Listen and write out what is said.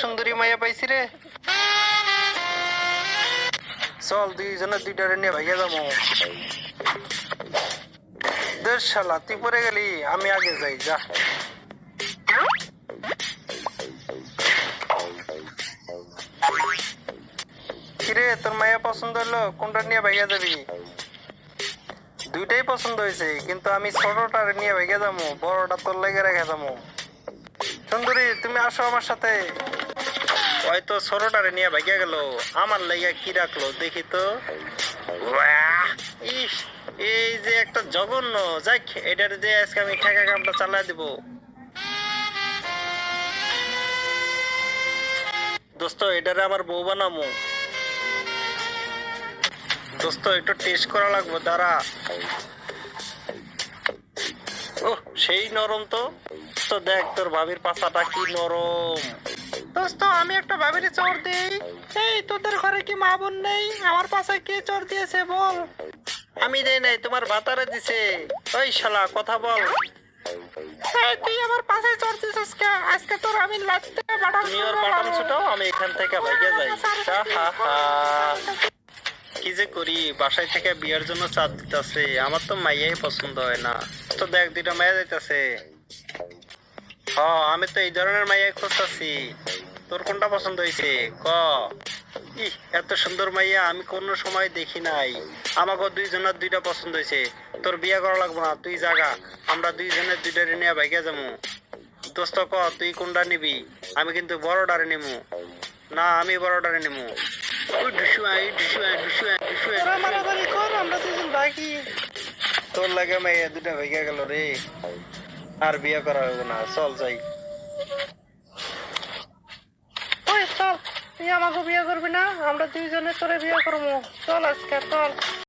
সুন্দরী মাইয়া পাইছি রে। চল দুইজনের দুইটারে নিয়ে ভাইয়া যাব। দেশ শালা, তুই পরে গেলি, আমি আগে যাই, যা। কিরে, তোর মাইয়া পছন্দ হলো? কোনটা নিয়ে ভাইয়া যাবি? দুইটাই পছন্দ হয়েছে, কিন্তু আমি ছোটটার নিয়ে ভেগে যাব, বড়টা তোর লেগে রেখে যাব। সুন্দরী, তুমি আসো আমার সাথে। হয়তো ছোটটারে নিয়ে ভেগে গেল। আমার কি রাখল দেখি তো। ইস, এই যে একটা জঘন্য। যাক এটার যে আজকে আমি ঠেকা কামটা দিব। দোস্ত, এটারে আমার বউ বানামো। দোস্ত, একটু টেস্ট করা লাগবে, দাঁড়া। ও সেই নরম তো। তো দেখ, তোর ভাবির পাছাটা কি নরম। দোস্ত আমি একটা ভাবির চর দিই। এই তোদের ঘরে কি মা বোন নেই? আমার পাশে কে চর দিয়েছে বল। আমি দেই নাই তোমার দিছে। ওই শালা কথা বল। তুই আমার পাশে চর দিছিস কে? আজকে তোর আমি বাটাম বাটাম আমি এখান থেকে ভাইগে যাই। কি যে করি বাসায় থেকে বিয়ের জন্য চাপ দিতেছে। আমার তো মাইয়াই পছন্দ হয় না। তো দেখ দুইটা মাইয়া যাইতেছে। হ আমি তো এই ধরনের মাইয়াই খুঁজতেছি। তোর কোনটা পছন্দ হয়েছে? ক। ই এত সুন্দর মাইয়া আমি কোনো সময় দেখি নাই। আমাকে দুইজনের দুইটা পছন্দ হয়েছে। তোর বিয়ে করা লাগবে না তুই জাগা। আমরা দুইজনের দুইটা নিয়ে বাইকে যাব দোস্ত ক তুই কোনটা নিবি? আমি কিন্তু বড় ডারে নিমু। না আমি বড়টারে ডারে বাকি। তোর লাগে মাইয়া দুটা ভেঙে গেল রে। আর বিয়ে করা হবে না চল যাই ওই চল তুই আমাকে বিয়ে করবি না? আমরা দুইজনে তোরে বিয়ে করব। চল আজকে চল।